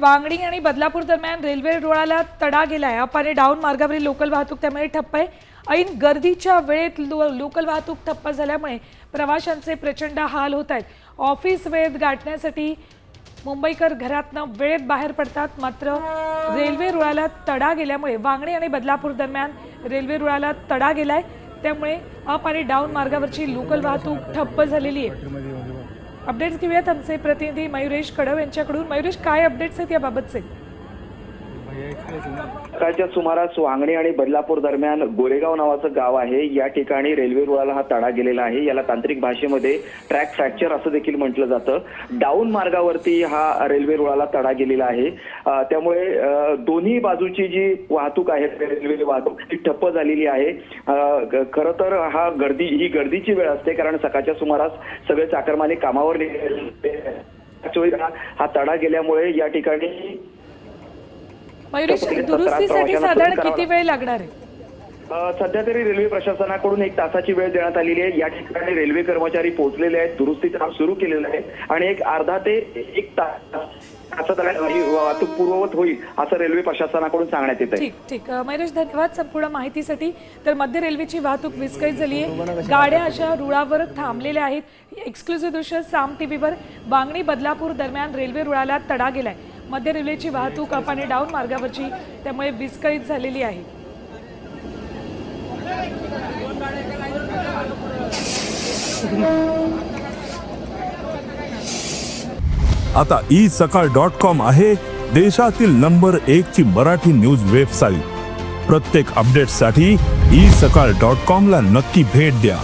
वांगणी आणि बदलापूर दरम्यान रेल्वे रुळाला तडा गेलाय. अपाने डाऊन मार्गावरील लोकल वाहतूक त्यामुळे ठप्प आहे. ऐन गर्दीच्या वेळेत लो- लोकल वाहतूक ठप्प झाल्यामुळे प्रवाशांचे प्रचंड हाल होत आहेत. ऑफिस वेळेत गाठण्यासाठी मुंबईकर घरातनं वेळेत बाहेर पडतात. मात्र रेल्वे रुळाला तडा गेल्यामुळे वांगणी आणि बदलापूर दरम्यान रेल्वे रुळाला तडा गेलाय. त्यामुळे अप आणि डाऊन मार्गावरची लोकल वाहतूक ठप्प झालेली आहे. अपडेट्स घेऊयात आमचे प्रतिनिधी मयुरेश कडव यांच्याकडून. मयुरेश काय अपडेट्स आहेत याबाबतचे? सकाळच्या सुमारास वांगणी आणि बदलापूर दरम्यान गोरेगाव नावाचं गाव आहे. या ठिकाणी रेल्वे रुळाला हा तडा गेलेला आहे. याला तांत्रिक भाषेमध्ये ट्रॅक फ्रॅक्चर असं देखील म्हटलं जातं. डाऊन मार्गावरती हा रेल्वे रुळाला तडा गेलेला आहे. त्यामुळे दोन्ही बाजूची जी वाहतूक आहे रेल्वे वाहतूक ती ठप्प झालेली आहे. खरं तर हा गर्दी ही गर्दीची वेळ असते कारण सकाळच्या सुमारास सगळे चाकरमाने कामावर हा तडा गेल्यामुळे या ठिकाणी मयुरेश दुरुस्तीसाठी साधारण किती वेळ लागणार आहे? सध्या तरी रेल्वे प्रशासनाकडून एक तासाची वेळ देण्यात आलेली आहे. या ठिकाणी रेल्वे कर्मचारी पोहोचलेले आहेत. दुरुस्तीचं काम सुरू केलेलं आहे. आणि एक अर्धा ते एक तास वाहतूक पूर्ववत होईल असं रेल्वे प्रशासनाकडून सांगण्यात येत आहे ठीक. ठीक मयुरेश धन्यवाद संपूर्ण माहितीसाठी. तर मध्य रेल्वेची वाहतूक विस्कळीत झाली आहे. गाड्या अशा रुळावर थांबलेल्या आहेत. एक्सक्लुझिव्ह दृश्य साम टीव्हीवर. बांगणी बदलापूर दरम्यान रेल्वे रुळाला तडा गेलाय. मध्य रेल्वेची वाहतूक अप आणि डाऊन मार्गावरची त्यामुळे विस्कळीत झालेली आहे. आता ई सकाळ डॉट कॉम आहे देशातील नंबर एक ची मराठी न्यूज वेबसाईट प्रत्येक अपडेटसाठी ई सकाळ डॉट कॉम ला नक्की भेट द्या.